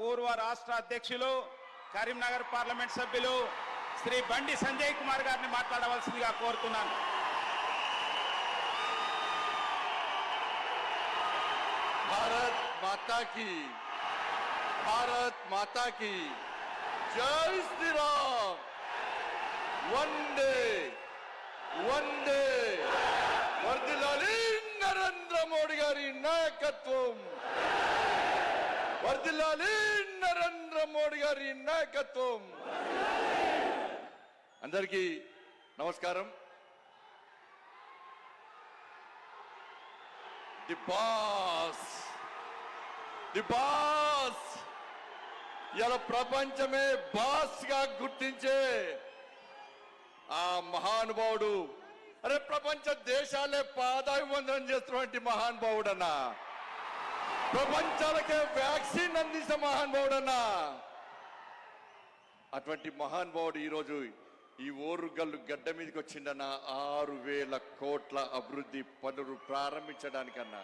పూర్వ రాష్ట్ర అధ్యక్షులు కరీంనగర్ పార్లమెంట్ సభ్యులు శ్రీ బండి సంజయ్ కుమార్ గారిని మాట్లాడవలసిందిగా కోరుతున్నాను. భారత్ మాతాకి భారత్ మాతాకి జై శ్రీరామ్. వందే వందే వర్దిలాలి నరేంద్ర మోడీ గారి నాయకత్వం. వర్దిల్లాలి నరేంద్ర మోడీ గారి నాయకత్వం. అందరికీ నమస్కారం. The boss the boss. ఇలా ప్రపంచమే బాస్గా గుర్తించే ఆ మహానుభావుడు అరే ప్రపంచ దేశాలే పాదాభివందనం చేస్తున్నటువంటి మహానుభావుడన్నా. ప్రపంచాలకే వ్యాక్సిన్ అందించిన మహానుభావుడన్నా అటువంటి మహానుభావుడు ఈరోజు ఈ ఓరుగల్లు గడ్డ మీదకి వచ్చిండన్న ఆరు వేల కోట్ల అభివృద్ధి పనులు ప్రారంభించడానికన్నా.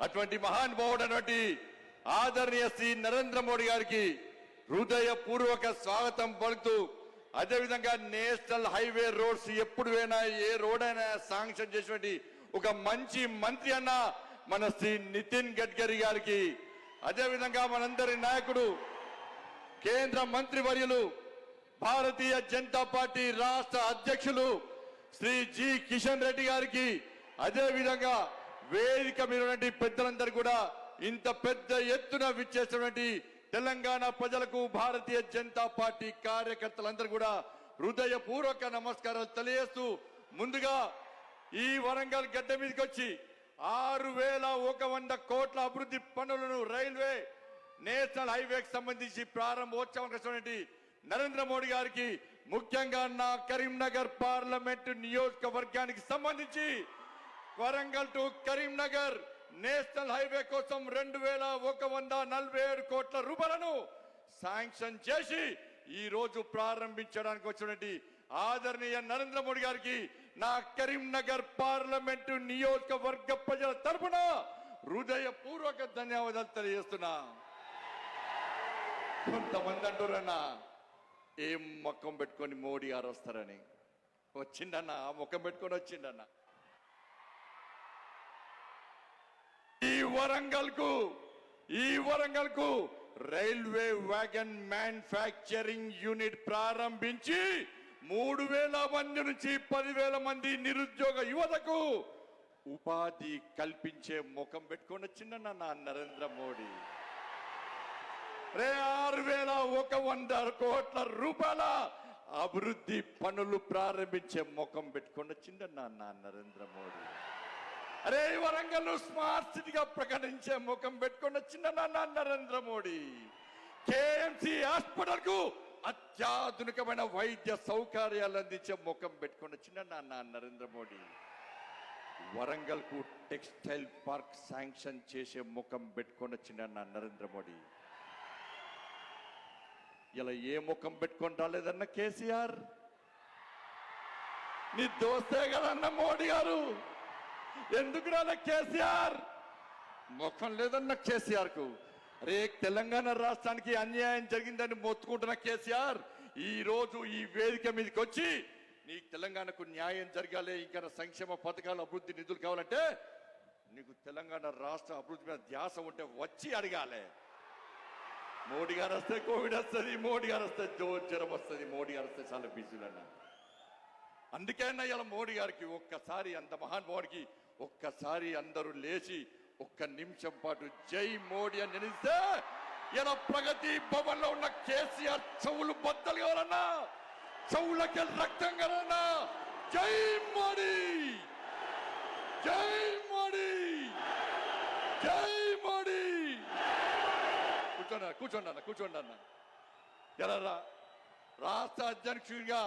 అటువంటి మహానుభావుడు అటువంటి ఆదరణీయ శ్రీ నరేంద్ర మోడీ గారికి హృదయపూర్వక స్వాగతం పలుకుతూ అదేవిధంగా నేషనల్ హైవే రోడ్స్ ఎప్పుడు వేనా ఏ రోడ్ అయినా శాంక్షన్ చేసినటువంటి ఒక మంచి మంత్రి అన్న మన శ్రీ నితిన్ గడ్కరీ గారికి అదేవిధంగా మనందరి నాయకుడు కేంద్ర మంత్రి వర్యులు భారతీయ జనతా పార్టీ రాష్ట్ర అధ్యక్షులు శ్రీ జి కిషన్ రెడ్డి గారికి అదేవిధంగా వేదిక మీద పెద్దలందరూ కూడా ఇంత పెద్ద ఎత్తున విచ్చేసినటువంటి తెలంగాణ ప్రజలకు భారతీయ జనతా పార్టీ కార్యకర్తలందరూ కూడా హృదయపూర్వక నమస్కారాలు తెలియజేస్తూ ముందుగా ఈ వరంగల్ గడ్డ మీదకి వచ్చి ఆరు వేల ఒక వంద కోట్ల అభివృద్ధి పనులను రైల్వే నేషనల్ హైవేకి సంబంధించి ప్రారంభోత్సవం వచ్చినటువంటి నరేంద్ర మోడీ గారికి ముఖ్యంగా నా కరీంనగర్ పార్లమెంటు నియోజకవర్గానికి సంబంధించి Warangal to Karimnagar national highway కోసం రెండు వేల ఒక వంద నలభై ఏడు కోట్ల రూపాయలను శాంక్షన్ చేసి ఈ రోజు ప్రారంభించడానికి వచ్చినటువంటి ఆదరణీయ నరేంద్ర మోడీ గారికి నా కరీంనగర్ పార్లమెంటు నియోజకవర్గ ప్రజల తరఫున హృదయపూర్వక ధన్యవాదాలు తెలియజేస్తున్నా. కొంతమంది అంటారన్నా ఏం ముఖం పెట్టుకొని మోడీ గారు వస్తారని? వచ్చిండన్న ఆ ముఖం పెట్టుకొని వచ్చిండన్న ఈ వరంగల్కు ఈ వరంగల్కు రైల్వే వ్యాగన్ మ్యానుఫ్యాక్చరింగ్ యూనిట్ ప్రారంభించి మూడు వేల మంది నుంచి పదివేల మంది నిరుద్యోగ యువతకు ఉపాధి కల్పించే ముఖం పెట్టుకొని వచ్చిండన్న నా నరేంద్ర మోడీ. రే ఆరు వేల ఒక వంద కోట్ల రూపాయల అభివృద్ధి పనులు ప్రారంభించే ముఖం పెట్టుకొని వచ్చిండన్న నా నరేంద్ర మోడీ. అరే వరంగల్ స్మార్ట్ సిటీగా ప్రకటించే ముఖం పెట్టుకొని వచ్చిందన్న నా నరేంద్ర మోడీ. కేఎంసి హాస్పిటల్కు అత్యాధునికమైన వైద్య సౌకర్యాలు అందించే ముఖం పెట్టుకొని చిన్న నా నరేంద్ర మోడీ. వరంగల్కు టెక్స్టైల్ పార్క్ శాంక్షన్ చేసే ముఖం పెట్టుకొని వచ్చిందన్న నరేంద్ర మోడీ. ఇలా ఏ ముఖం పెట్టుకొని రాలేదన్న కేసీఆర్? నీ దోస్తే కదన్న మోడీ గారు. ఎందుకు రాలే కేసీఆర్? ముఖం లేదన్న కేసీఆర్కు రే తెలంగాణ రాష్ట్రానికి అన్యాయం జరిగిందని మొత్తుకుంటున్న కేసీఆర్ ఈ రోజు ఈ వేదిక మీదకి వచ్చి నీకు తెలంగాణకు న్యాయం జరగాలి ఇంకా సంక్షేమ పథకాలు అభివృద్ధి నిధులు కావాలంటే నీకు తెలంగాణ రాష్ట్ర అభివృద్ధి మీద ధ్యాస ఉంటే వచ్చి అడగాలి. మోడీ గారు వస్తే కోవిడ్ వస్తుంది మోడీ గారు వస్తే జ్వరం వస్తుంది మోడీ గారు వస్తే చాలా బిజీలు అన్న అందుకే అన్న ఇలా మోడీ గారికి ఒక్కసారి అంత మహానుభావుడికి ఒక్కసారి అందరూ లేచి ఒక్క నిమిషం పాటు జై మోడీ అని నిలిస్తే ఇలా ప్రగతి భవన్లో ఉన్న కేసీఆర్ చెవులు బద్దలు కావాలన్నా చెవులకి రక్తం కావాలన్నా జై మోడీ! జై మోడీ! జై మోడీ! కూర్చోండి కూర్చోండి అన్న కూర్చోండి అన్న. ఎలా రాష్ట్ర అధ్యక్షుడిగా